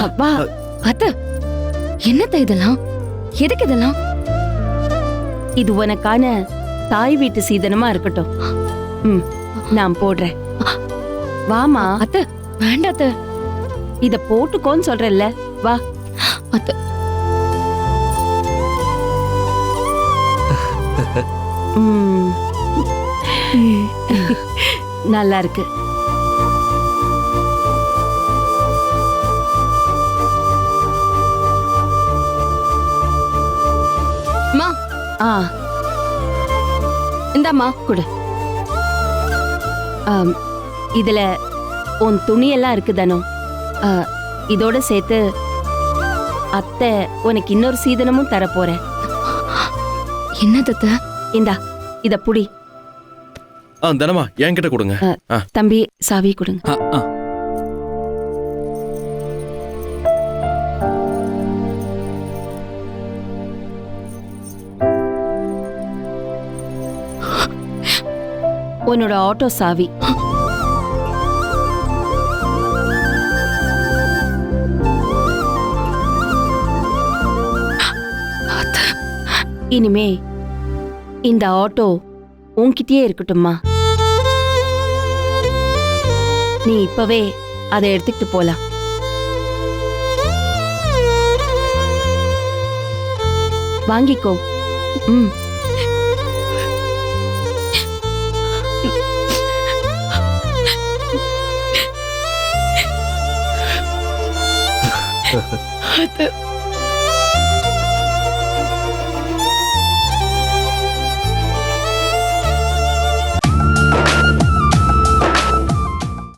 அப்பா அத்த என்னத்த இதெல்லாம்? எதுக்கு இதெல்லாம்? இது உனக்கான தாய் வீட்டு சீதனமா இருக்கட்டும். ம் நான் போடுறேன். வாமா. அத்த வேண்டாம் அத்த. இத போட்டுக்கோன்னு சொல்றேன்ல. வா. அத்த. நல்லா இருக்கு. ஆ. இந்தாம்மா கொடு. இதுல உன் துணியெல்லாம் இருக்கு தானோ. ஆ, இதோட சேர்த்து அத்தை உனக்கு இன்னொரு சீதனமும் தர போறேன் என்னது அத்த இந்தா இத புடி. ஆ தனமா என்கிட்ட கொடுங்க. தம்பி சாவி கொடுங்க. உன்னோட ஆட்டோ சாவி. இனிமே இந்த ஆட்டோ உன்கிட்டயே இருக்கட்டும்மா. நீ இப்பவே அதை எடுத்துக்கிட்டு போலாம். வாங்கிக்கோ. ம். அத்த